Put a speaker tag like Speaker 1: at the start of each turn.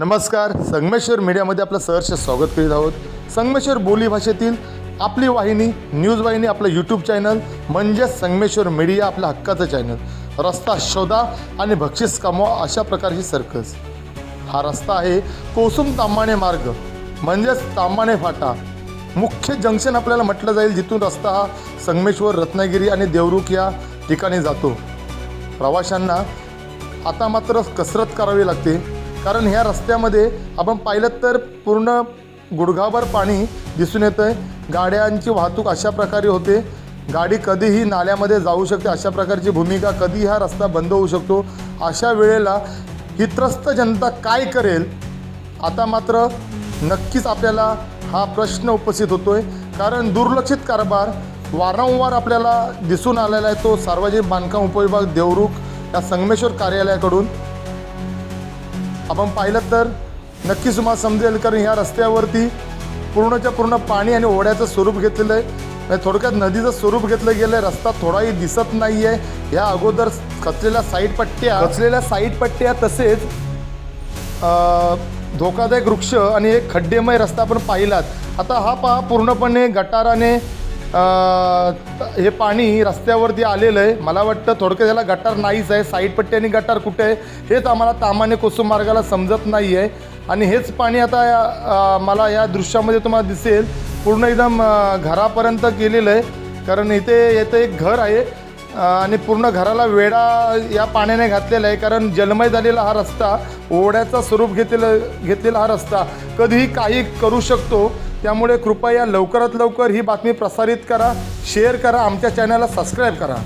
Speaker 1: नमस्कार संगमेश्वर मीडियामध्ये आपलं सहर्ष स्वागत करीत आहोत. संगमेश्वर बोली भाषेतील आपली वाहिनी न्यूज वाहिनी आपलं यूट्यूब चॅनल म्हणजेच संगमेश्वर मीडिया आपल्या हक्काचं चॅनल रस्ता शोधा आणि बक्षीस कमवा अशा प्रकारची सर्कस हा रस्ता आहे कोसुम तांबाणे मार्ग म्हणजेच तांबाणे फाटा. मुख्य जंक्शन आपल्याला म्हटलं जाईल जिथून रस्ता हा संगमेश्वर रत्नागिरी आणि देवरुख या ठिकाणी जातो. प्रवाशांना आता मात्र कसरत करावी लागते. कारण ह्या रस्त्यामध्ये आपण पाहिलं तर पूर्ण गुडघाभर पाणी दिसून येतं आहे गाड्यांची वाहतूक अशा प्रकारे होते. गाडी कधीही नाल्यामध्ये जाऊ शकते अशा प्रकारची भूमिका कधी हा रस्ता बंद होऊ शकतो. अशा वेळेला ही त्रस्त जनता काय करेल? आता मात्र नक्कीच आपल्याला हा प्रश्न उपस्थित होतो आहे कारण दुर्लक्षित कारभार वारंवार आपल्याला दिसून आलेला आहे तो सार्वजनिक बांधकाम उपविभाग देवरुख या संगमेश्वर कार्यालयाकडून. आपण पाहिलं तर नक्कीच तुम्हाला समजेल कारण ह्या रस्त्यावरती पूर्णच्या पूर्ण पाणी आणि ओढ्याचं स्वरूप घेतलेलं आहे. म्हणजे थोडक्यात नदीचं स्वरूप घेतलं गेलं आहे. रस्ता थोडाही दिसत नाही आहे या अगोदर खचलेल्या साईड पट्ट्या खचलेल्या साईड पट्ट्या तसेच धोकादायक वृक्ष आणि एक खड्डेमय रस्ता आपण पाहिलात. आता हा पहा पूर्णपणे गटाराने हे पाणी रस्त्यावरती आलेलं आहे. मला वाटतं थोडक्यात त्याला गटार नाहीच आहे. साईड पट्टी आणि गटार कुठे आहे हेच आम्हाला तामाने कोसुम मार्गाला समजत नाही आहे. आणि हेच पाणी आता या, मला या दृश्यामध्ये तुम्हाला दिसेल. पूर्ण एकदम घरापर्यंत गेलेलं आहे. कारण इथे येतं एक घर आहे. आणि पूर्ण घराला वेढा या पाण्याने घातलेला आहे कारण जलमय झालेला हा रस्ता ओढ्याचा स्वरूप घेतलेला घेतलेला हा रस्ता. कधीही काही करू शकतो. त्यामुळे कृपया लवकरात लवकर ही बातमी प्रसारित करा शेअर करा आमच्या चॅनलला सबस्क्राईब करा.